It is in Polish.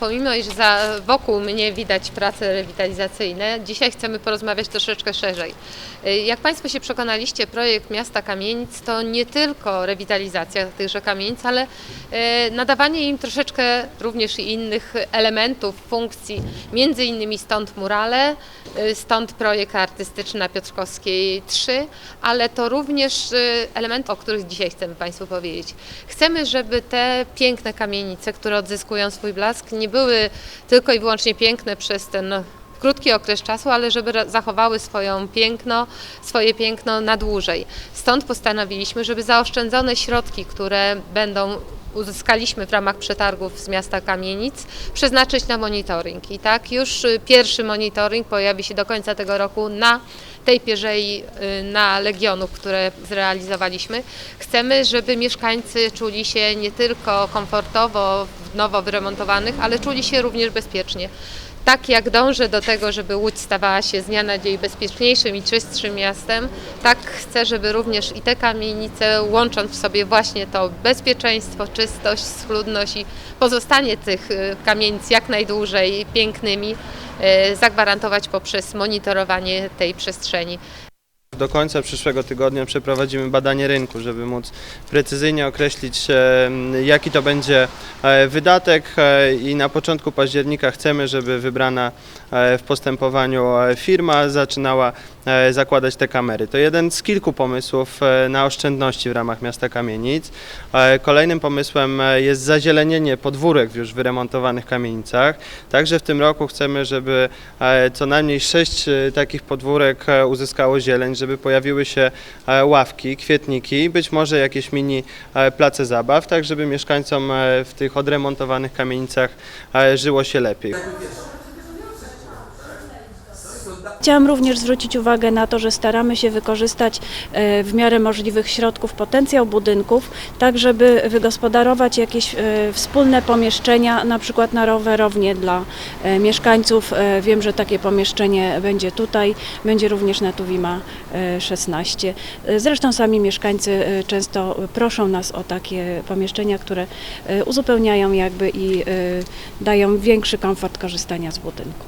Pomimo, iż za, wokół mnie widać prace rewitalizacyjne, dzisiaj chcemy porozmawiać troszeczkę szerzej. Y, Jak Państwo się przekonaliście, projekt Miasta Kamienic to nie tylko rewitalizacja tychże kamienic, ale y, nadawanie im troszeczkę również innych elementów, funkcji, między innymi stąd murale, y, stąd projekt artystyczny na Piotrkowskiej 3, ale to również elementy, o których dzisiaj chcemy Państwu powiedzieć. Chcemy, żeby te piękne kamienice, które odzyskują swój blask, nie były tylko i wyłącznie piękne przez ten krótki okres czasu, ale żeby zachowały swoją piękno, swoje piękno na dłużej. Stąd postanowiliśmy, żeby zaoszczędzone środki, które będą uzyskaliśmy w ramach przetargów z miasta Kamienic, przeznaczyć na monitoring. I tak już y, pierwszy monitoring pojawi się do końca tego roku na tej pierzei y, na Legionów, które zrealizowaliśmy. Chcemy, żeby mieszkańcy czuli się nie tylko komfortowo w nowo wyremontowanych, ale czuli się również bezpiecznie. Tak jak dążę do tego, żeby Łódź stawała się z dnia na dzień bezpieczniejszym i czystszym miastem, tak chcę, żeby również i te kamienice, łącząc w sobie właśnie to bezpieczeństwo, czystość, schludność i pozostanie tych y, kamienic jak najdłużej pięknymi, y, zagwarantować poprzez monitorowanie tej przestrzeni. Do końca przyszłego tygodnia przeprowadzimy badanie rynku, żeby móc precyzyjnie określić, e, jaki to będzie e, wydatek e, i na początku października chcemy, żeby wybrana w postępowaniu firma zaczynała zakładać te kamery. To jeden z kilku pomysłów na oszczędności w ramach miasta Kamienic. Kolejnym pomysłem jest zazielenienie podwórek w już wyremontowanych kamienicach. Także w tym roku chcemy, żeby co najmniej sześć takich podwórek uzyskało zieleń, żeby pojawiły się e, ławki, kwietniki, być może jakieś mini e, place zabaw, tak żeby mieszkańcom e, w tych odremontowanych kamienicach żyło się lepiej. Chciałam również zwrócić uwagę na to, że staramy się wykorzystać e, w miarę możliwych środków potencjał budynków, tak żeby wygospodarować jakieś e, wspólne pomieszczenia, na przykład na rowerownie dla e, mieszkańców. Wiem, że takie pomieszczenie będzie tutaj, będzie również na Tuwima e, 16. E, Zresztą sami mieszkańcy często proszą nas o takie pomieszczenia, które uzupełniają jakby i dają większy komfort korzystania z budynku.